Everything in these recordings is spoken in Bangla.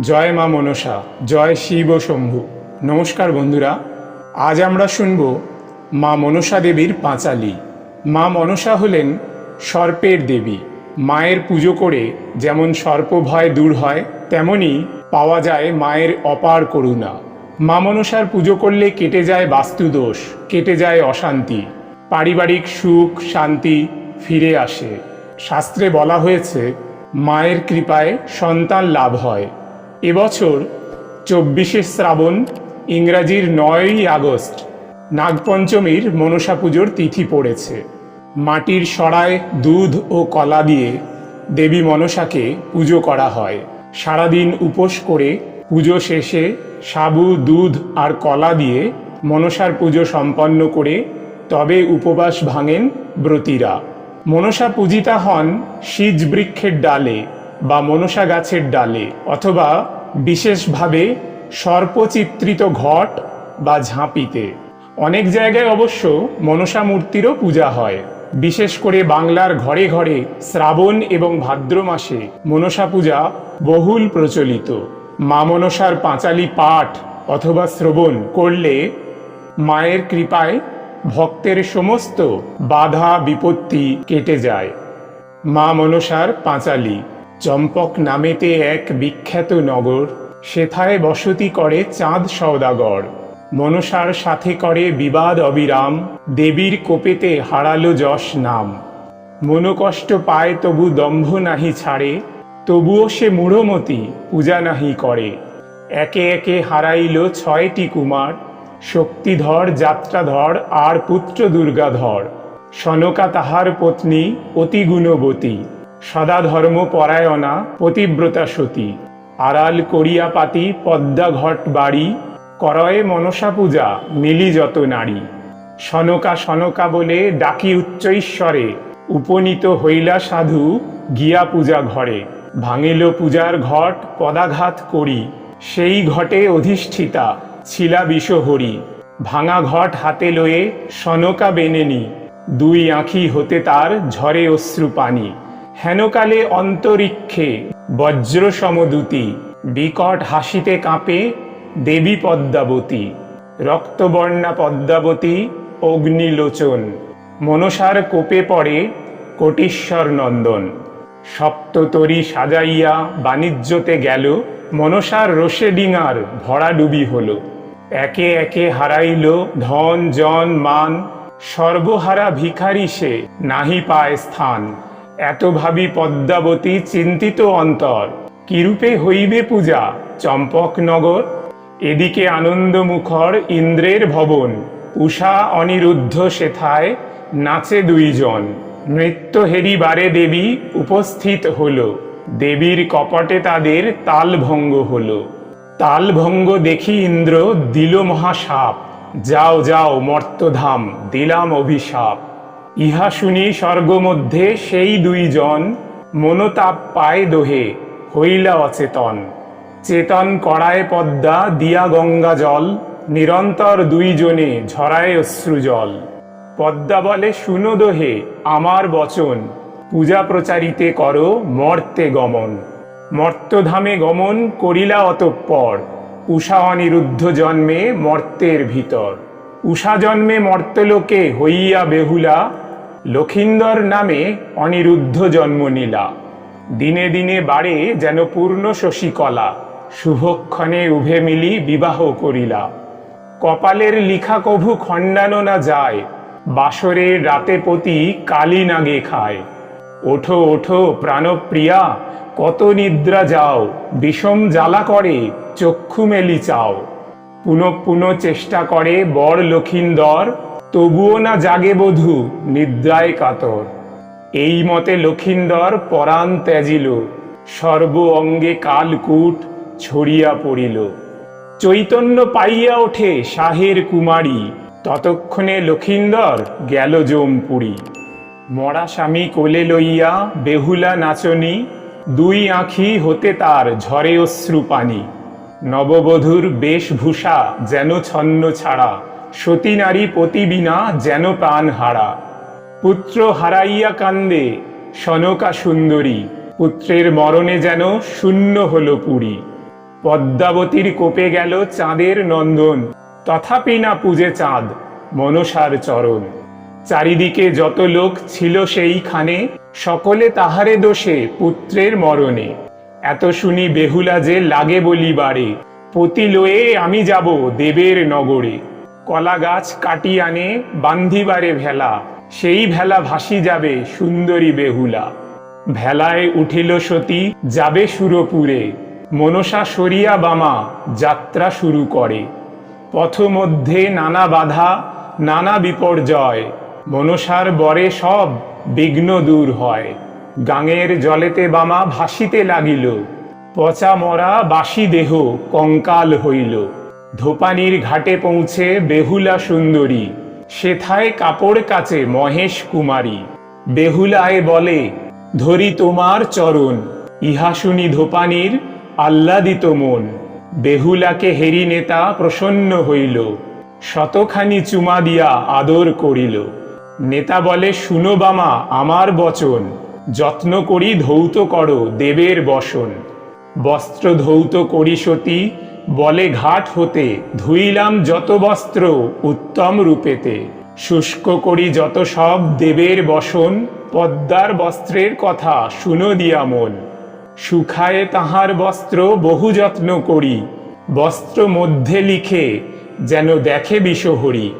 জয় মা মনসা, জয় শিব শম্ভু। নমস্কার বন্ধুরা, আজ আমরা শুনব মা মনসা দেবীর পাঁচালি। মা মনসা হলেন সর্পের দেবী। মায়ের পুজো করে যেমন সর্প ভয় দূর হয়, তেমনি পাওয়া যায় মায়ের অপার করুণা। মা মনসার পুজো করলে কেটে যায় বাস্তুদোষ, কেটে যায় অশান্তি। পারিবারিক সুখ, শান্তি ফিরে আসে। শাস্ত্রে বলা হয়েছে, মায়ের কৃপায় সন্তান লাভ হয়। এবছর চব্বিশে শ্রাবণ, ইংরাজির নয়ই আগস্ট, নাগপঞ্চমীর মনসা পুজোর তিথি পড়েছে। মাটির সরায় দুধ ও কলা দিয়ে দেবী মনসাকে পুজো করা হয়। সারাদিন উপোস করে পুজো শেষে সাবু, দুধ আর কলা দিয়ে মনসার পুজো সম্পন্ন করে তবে উপবাস ভাঙেন ব্রতীরা। মনসা পূজিতা হন সিজ বৃক্ষের ডালে। বা মনসা গাছের ডালে, অথবা বিশেষভাবে সর্পচিত্রিত ঘট বা ঝাঁপিতে। অনেক জায়গায় অবশ্য মনসা মূর্তিরও পূজা হয়। বিশেষ করে বাংলার ঘরে ঘরে শ্রাবণ এবং ভাদ্র মাসে মনসা পূজা বহুল প্রচলিত। মা মনসার পাঁচালি পাঠ অথবা শ্রবণ করলে মায়ের কৃপায় ভক্তের সমস্ত বাধা বিপত্তি কেটে যায়। মা মনসার পাঁচালি চম্পক নামেতে এক বিখ্যাত নগর, সেথায় বসতি করে চাঁদ সওদাগর। মনসার সাথে করে বিবাদ অবিরাম, দেবীর কোপেতে হারালো যশ নাম। মনোকষ্ট পায় তবু দম্ভ নাহি ছাড়ে, তবুও সে মূঢ়মতি, পূজা নাহি করে। একে একে হারাইল ছয়টি কুমার, শক্তিধর যাত্রাধর আর পুত্র দুর্গাধর। সনকা তাহার পত্নী অতি গুণবতী। সদা ধর্ম পরায়ণা পতিব্রতা সতী আড়াল করিয়া পাতি পদ্মা ঘট বাড়ি, করয়ে মনসা পূজা মিলি যত নারী সনকা সনকা বলে ডাকি উচ্চৈশ্বরে, উপনীত হইলা সাধু গিয়া পূজা ঘরে। ভাঙিল পূজার ঘট পদাঘাত করি, সেই ঘটে অধিষ্ঠিতা ছিলা বিষহরি। ভাঙা ঘট হাতে লয়ে সনকা বেনেনি দুই আঁখি হতে তার ঝরে অশ্রু পানি। হেনকালে অন্তরিক্ষে বজ্র সমদূতি বিকট হাসিতে কাঁপে দেবী পদ্মাবতী, রক্তবর্ণা পদ্মাবতী অগ্নিলোচন, মনসার কোপে পড়ে কোটিশ্বর নন্দন। সপ্ততরী সাজাইয়া বাণিজ্যতে গেল, মনসার রোষে ডিঙার ভরাডুবি হল। একে একে হারাইল ধন, জন, মান, সর্বহারা ভিখারি সে নাহি পায় স্থান। এত ভাবি পদ্মাবতী চিন্তিত অন্তর। কিরূপে হইবে পূজা চম্পকনগর এদিকে আনন্দমুখর ইন্দ্রের ভবন। উষা অনিরুদ্ধ সেথায় নাচে দুইজন। নৃত্য হেরি বারে দেবী উপস্থিত হল। দেবীর কপটে তাদের তালভঙ্গ হল। তালভঙ্গ দেখি ইন্দ্র দিল মহাসাপ। যাও যাও, মর্তধাম, দিলাম অভিশাপ। ইহা শুনি স্বর্গ মধ্যে সেই দুইজন মনোতাপ পায় দোহে, হইলা অচেতন। চেতন কড়ায় পদ্মা, দিয়া গঙ্গা জল, নিরন্তর দুইজনে ঝরায় অশ্রুজল পদ্মা বলে, শুনো দোহে, আমার বচন, পূজা প্রচারিতে করো মর্তে গমন। মর্তধামে গমন করিলা অতঃপর, উষা অনিরুদ্ধ জন্মে মর্তের ভিতর। উষা জন্মে মর্তলোকে হইয়া বেহুলা লক্ষিন্দর নামে অনিরুদ্ধ জন্ম নিলা। দিনে দিনে বাড়ে যেন পূর্ণ শশীকলা, শুভক্ষণে উভে মিলি বিবাহ করিলা। কপালের লিখা কভু খণ্ডানো না যায়, বাসরের রাতে পতি কালি নাগে খায়। ওঠো ওঠো, প্রাণপ্রিয়া, কত নিদ্রা যাও, বিষম জ্বালা করে, চক্ষু মেলি চাও। পুনঃ পুনঃ চেষ্টা করে বর লক্ষিন্দর তবুও না জাগে বধূ, নিদ্রায় কাতর। এই মতে লক্ষিন্দর পরাণ ত্যাজিল, সর্ব অঙ্গে কালকূট ছড়িয়া পড়িল। চৈতন্য পাইয়া ওঠে শাহের কুমারী, ততক্ষণে লক্ষিন্দর গেল জমপুরী। মরা স্বামী কোলে লইয়া বেহুলা নাচনি, দুই আঁখি হতে তার ঝরে অশ্রু পানি নববধূর বেশভূষা যেন ছন্ন ছাড়া। সতী নারী প্রতিবিনা যেন প্রাণ হারা। পুত্র হারাইয়া কান্দে, সনকা সুন্দরী, পুত্রের মরণে যেন শূন্য হল পুরী। পদ্মাবতীর কোপে গেল চাঁদের নন্দন, তথাপি না পূজে চাঁদ, মনসার চরণ। চারিদিকে যত লোক ছিল সেইখানে, সকলে তাহারে দোষে পুত্রের মরণে। এত শুনি বেহুলা যে লাগে বলি বাড়ে পতি লয়ে আমি যাব দেবের নগরে। কলা গাছ কাটি আনে, বান্ধিবারে ভেলা। সেই ভেলা ভাসি যাবে সুন্দরী বেহুলা। ভেলায় উঠিল সতী, যাবে সুরপুরে। মনসা সরিয়া বামা, যাত্রা শুরু করে। পথমধ্যে নানা বাধা, নানা বিপর্যয়। মনসার বরে সব বিঘ্ন দূর হয়। গাঙের জলেতে বামা ভাসিতে লাগিল। পচা মরা বাসি দেহ কঙ্কাল হইল। ধোপানির ঘাটে পৌঁছে বেহুলা সুন্দরী, সেথায় কাপড় কাচে মহেশ কুমারী। বেহুলায় বলে, ধরি তোমার চরণ, ইহা শুনি ধোপানির আহ্লাদিত মন। বেহুলাকে হেরি নেতা প্রসন্ন হইল, শতখানি চুমা দিয়া আদর করিল। নেতা বলে, শুনো বামা, আমার বচন, যত্ন করি ধৌত করো দেবের বসন। বস্ত্র ধৌত করি সতী বলে ঘাট হতে, ধুইলাম যত বস্ত্র উত্তম রূপেতে। শুষ্ক করি যত সব দেবের বসন, পদ্মার বস্ত্রের কথা শুনো দিয়া মন। শুখায়ে তাহার বস্ত্র বহু যত্ন করি, বস্ত্র মধ্যে লিখে যেন দেখে বিষহরি।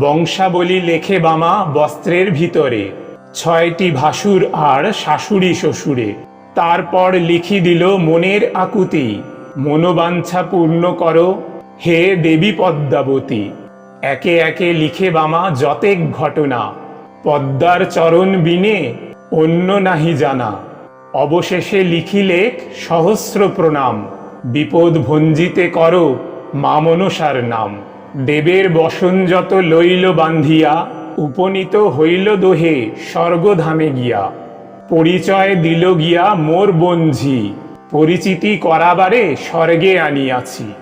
বংশাবলী লেখে বামা বস্ত্রের ভিতরে, ছয়টি ভাসুর আর শাশুড়ি শ্বশুরে। তারপর লিখি দিল মনের আকুতি। মনোবাঞ্ছা পূর্ণ করো। হে দেবী পদ্মাবতী, একে একে লিখে বামা যতেক ঘটনা। পদ্মার চরণ বিনে অন্য নাহি জানা। অবশেষে লিখিলেক সহস্র প্রণাম। বিপদ ভঞ্জিতে করো মা মনসার নাম। দেবের বসন যত লইল বান্ধিয়া, উপনীত হইল দোহে স্বর্গধামে গিয়া। পরিচয় দিল গিয়া মোর বঞ্ঝি পরিচিতি করাবারে স্বর্গে আনিয়াছি।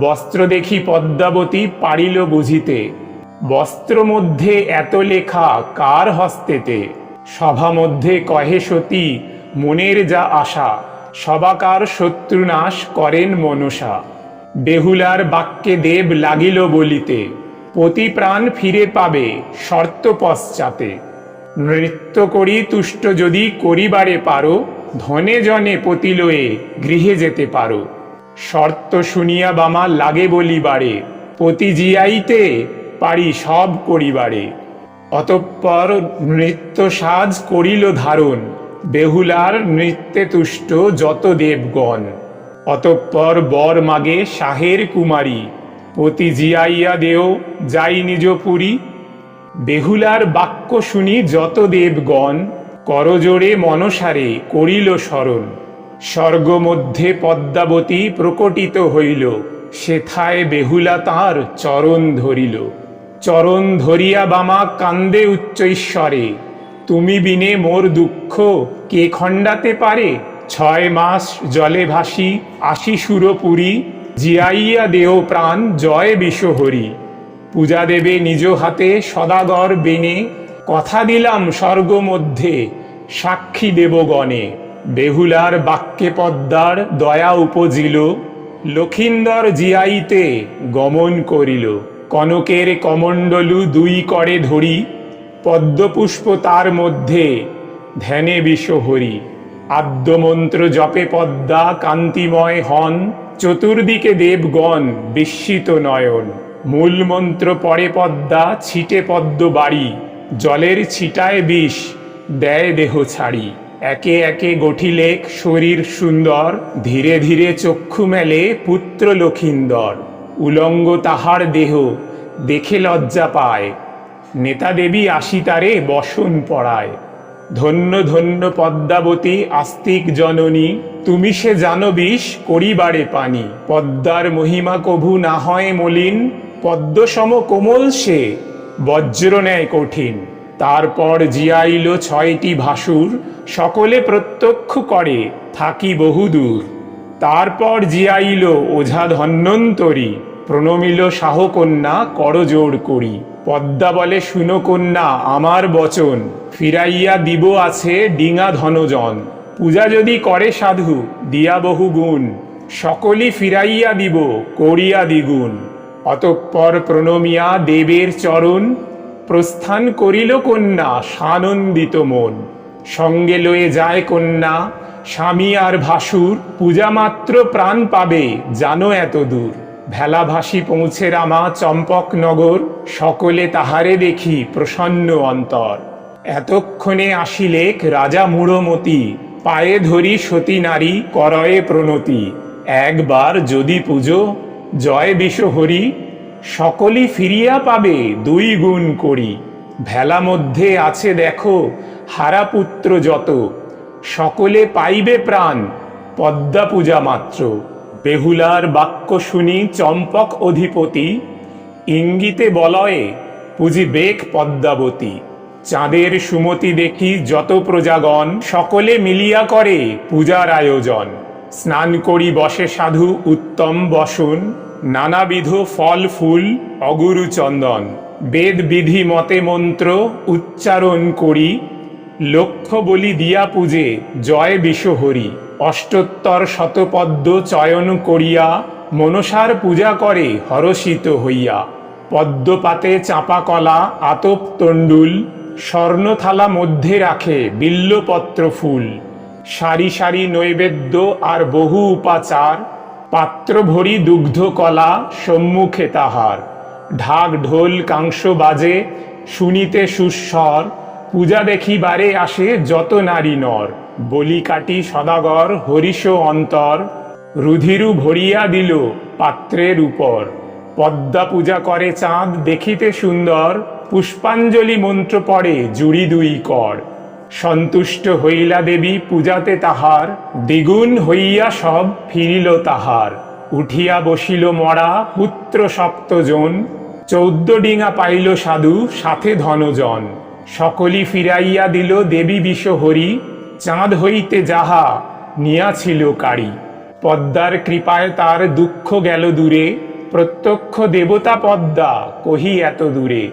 বস্ত্র দেখি পদ্মাবতী পারিল বুঝিতে। বস্ত্র মধ্যে এত লেখা কার হস্তেতে? সভা মধ্যে কহে সতী, মনের যা আশা, সবাকার শত্রুনাশ করেন মনসা। বেহুলার বাক্যে দেব লাগিল বলিতে, পতি প্রাণ ফিরে পাবে শর্ত পশ্চাতে। নৃত্য করি তুষ্ট যদি করিবারে পারো ধনে জনে পতি লয়ে গৃহে যেতে পারো। শর্ত শুনিয়া বামা লাগে বলিবারে পতি জিয়াইতে পারি সব করিবারে। অতঃপর নৃত্য সাজ করিল ধারণ, বেহুলার নৃত্যে তুষ্ট যত দেবগণ। অতঃপর বর মাগে শাহের কুমারী, পতি জিয়াইয়া দেও যাই নিজ পুরী। বেহুলার বাক্য শুনি যত দেবগণ করজোড়ে মনসারে করিল স্মরণ স্বর্গ মধ্যে পদ্মাবতী প্রকটিত হইল, সেথায় বেহুলা তাঁর চরণ ধরিল। চরণ ধরিয়া বামা কান্দে উচ্চৈশ্বরে তুমি বিনে মোর দুঃখ কে খণ্ডাতে পারে? ছয় মাস জলে ভাসি আসি সুরপুরী, জিয়াইয়া দেহ প্রাণ জয় বিশ্বহরি পূজা দেবে নিজ হাতে সদাগর বেনে কথা দিলাম স্বর্গ মধ্যে সাক্ষী দেবগণে বেহুলার বাক্যে পদ্মার দয়া উপজিল। লক্ষিন্দর জিয়াইতে গমন করিল। কনকের কমণ্ডলু দুই করে ধরি। পদ্মপুষ্প তার মধ্যে ধ্যানে বিশ্বহরি আদ্যমন্ত্র জপে পদ্মা কান্তিময় হন। চতুর্দিকে দেবগণ বিস্মিত নয়ন। মূলমন্ত্র পরে পদ্মা, ছিটে পদ্ম বাড়ি জলের ছিটায় বিষ দেয় দেহ ছাড়ি। একে একে গঠিলেক শরীর সুন্দর, ধীরে ধীরে চক্ষু মেলে পুত্র লক্ষিন্দর। উলঙ্গ তাহার দেহ, দেখে লজ্জা পায়। নেতা দেবী আসি তারে বসন পড়ায়। ধন্য ধন্য পদ্মাবতী আস্তিক জননী, তুমি সে জানো বিষ করিবারে পানি। পদ্মার মহিমা কভু না হয় মলিন, পদ্মসম কোমল সে, বজ্র ন্যায় কঠিন। তারপর জিয়াইল ছয়টি ভাসুর সকলে প্রত্যক্ষ করে, থাকি বহুদূর। তারপর জিয়াইল ওঝা ধন্যন্তরী প্রণমিল সাহকন্যা করজোড় করি। পদ্মা বলে, শুনো কন্যা, আমার বচন, ফিরাইয়া দিব আছে ডিঙা ধনজন। পূজা যদি করে সাধু, দিয়া বহু গুণ। সকলই ফিরাইয়া দিব, করিয়া দ্বিগুণ। অতঃপর প্রণমিয়া দেবের চরণ প্রস্থান করিল কন্যা, সানন্দিত মন। সঙ্গে লয়ে যায় কন্যা, স্বামী আর ভাসুর, পূজা মাত্র প্রাণ পাবে, জানো এত দূর। ভেলাভাসী পৌঁছে রামা চম্পকনগর সকলে তাহারে দেখি প্রসন্ন অন্তর। এতক্ষণে আসিলেক রাজা মূঢ়মতি পায়ে ধরি সতী নারী, করয়ে প্রণতি। একবার যদি পুজো, জয় বিশ্বহরি সকলই ফিরিয়া পাবে দুই গুণ করি। ভেলা মধ্যে আছে দেখো, হারাপুত্র যত। সকলে পাইবে প্রাণ, পদ্মা পূজা মাত্র। বেহুলার বাক্য শুনি চম্পক অধিপতি। ইঙ্গিতে বলয়ে পুজিবেক পদ্মাবতী। চাঁদের সুমতি দেখি যত প্রজাগণ, সকলে মিলিয়া করে পূজার আয়োজন। স্নান করি বসে সাধু, উত্তম বসন। নানাবিধ ফল, ফুল, অগুরু চন্দন। বেদ বিধি মতে মন্ত্র উচ্চারণ করি। লক্ষ্য বলি দিয়া পূজে, জয় বিশ্বহরি অষ্টোত্তর শতপদ্ম চয়ন করিয়া, মনসার পূজা করে, হরষিত হইয়া। পদ্মপাতে চাঁপা কলা, আতপ তণ্ডুল, স্বর্ণথালা মধ্যে রাখে, বিল্লপত্র ফুল। সারি সারি নৈবেদ্য আর বহু উপাচার পাত্র ভরি দুগ্ধ কলা সম্মুখে তাহার। ঢাক ঢোল কাংস বাজে, শুনিতে সুস্বর পূজা দেখিবারে আসে যত নারী নর। বলি কাটি সদাগর, হরিষ অন্তর। রুধিরু ভরিয়া দিল পাত্রের উপর। পদ্মা পূজা করে চাঁদ দেখিতে সুন্দর। পুষ্পাঞ্জলি মন্ত্র পড়ে জুড়ি দুই কর। সন্তুষ্ট হইলা দেবী পূজাতে তাহার, দ্বিগুণ হইয়া সব ফিরিল তাহার। উঠিয়া বসিল মরা পুত্র সপ্তজন চৌদ্দ ডিঙা পাইল সাধু, সাথে ধনজন। সকলি ফিরাইয়া দিল দেবী বিশ্বহরি চাঁদ হইতে যাহা নিয়াছিল কারি পদ্মার কৃপায় তার দুঃখ গেল দূরে, প্রত্যক্ষ দেবতা পদ্মা কহি এত দূরে।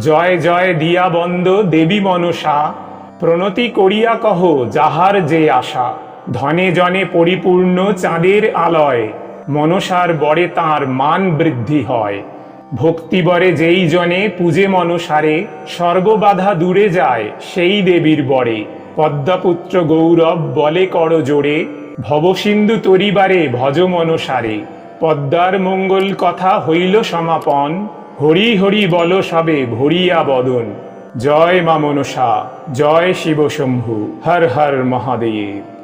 জয় জয়, দিয়া বন্দ দেবী মনসা প্রণতি করিয়া কহ, যাহার যে আশা, ধনে জনে পরিপূর্ণ চাঁদের আলয়, মনসার বরে তাঁর মান বৃদ্ধি হয়। ভক্তিবরে যেই জনে পূজে মনসারে সর্ববাধা দূরে যায় সেই দেবীর বরে। পদ্মাপুত্র গৌরব বলে কর জোরে, ভবসিন্ধু তরিবারে ভজ মনসারে। পদ্মার মঙ্গল কথা হইল সমাপন, হরি হরি বল সবে ভরিয়া বদন। জয় মা মনসা জয় শিবশম্ভু হর হর মহাদেব।